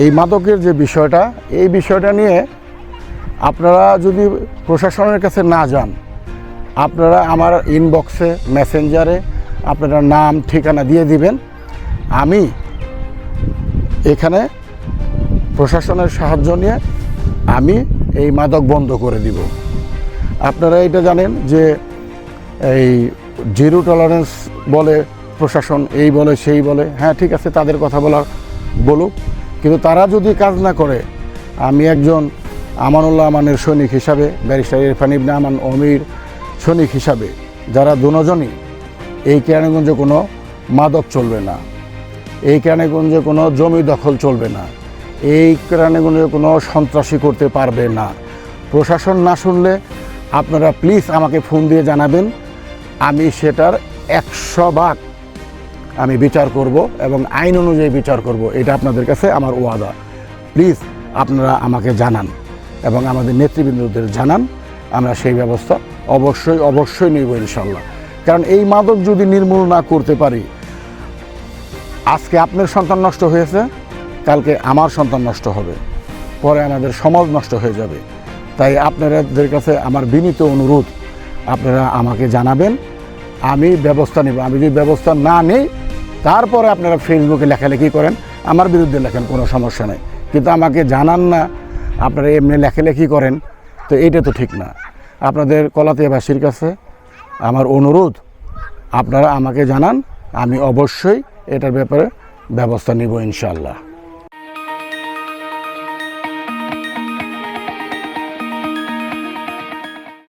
এই মাদকের যে বিষয়টা, এই বিষয়টা নিয়ে আপনারা যদি প্রশাসনের কাছে না যান, আপনারা আমার ইনবক্সে মেসেঞ্জারে আপনারা নাম, ঠিকানা দিয়ে দিবেন। আমি এখানে প্রশাসনের সাহায্য নিয়ে আমি এই মাদক বন্ধ করে দিব। আপনারা এটা জানেন যে এই জিরো টলারেন্স বলে, প্রশাসন এই বলে, সেই বলে হ্যাঁ ঠিক আছে, তাদের কথা বলার বলুক। কিন্তু তারা যদি কাজ না করে, আমি একজন আমানুল্লাহ আমানের সৈনিক হিসাবে, ব্যারিস্টার ইরফান ইবনে আমান অমির সৈনিক হিসাবে, যারা দুজনই এই কেরানীগঞ্জে কোনো মাদক চলবে না, এই কেরানীগঞ্জে কোনো জমি দখল চলবে না, এই কেরানীগঞ্জে কোনো সন্ত্রাসী করতে পারবে না। প্রশাসন না শুনলে আপনারা প্লিজ আমাকে ফোন দিয়ে জানাবেন, আমি সেটার একশো ভাগ আমি বিচার করব এবং আইন অনুযায়ী বিচার করব, এটা আপনাদের কাছে আমার ওয়াদা। প্লিজ, আপনারা আমাকে জানান এবং আমাদের নেতৃবৃন্দদের জানান, আমরা সেই ব্যবস্থা অবশ্যই অবশ্যই নিব ইনশাল্লাহ কারণ এই মাদক যদি নির্মূল না করতে পারি, আজকে আপনার সন্তান নষ্ট হয়েছে, কালকে আমার সন্তান নষ্ট হবে, পরে আমাদের সমাজ নষ্ট হয়ে যাবে। তাই আপনাদের কাছে আমার বিনীত অনুরোধ, আপনারা আমাকে জানাবেন আমি ব্যবস্থা নেব। আমি যদি ব্যবস্থা না নিই, তারপরে আপনারা ফেসবুকে লেখালেখি করেন। আমার বিরুদ্ধে লেখেন, কোনো সমস্যা নেই। কিন্তু আমাকে জানান না, আপনারা এমনি লেখালেখি করেন, তো এটা তো ঠিক না। আপনাদের কলাতিয়াবাসীর কাছে আমার অনুরোধ, আপনারা আমাকে জানান, আমি অবশ্যই এটার ব্যাপারে ব্যবস্থা নিব ইনশাআল্লাহ।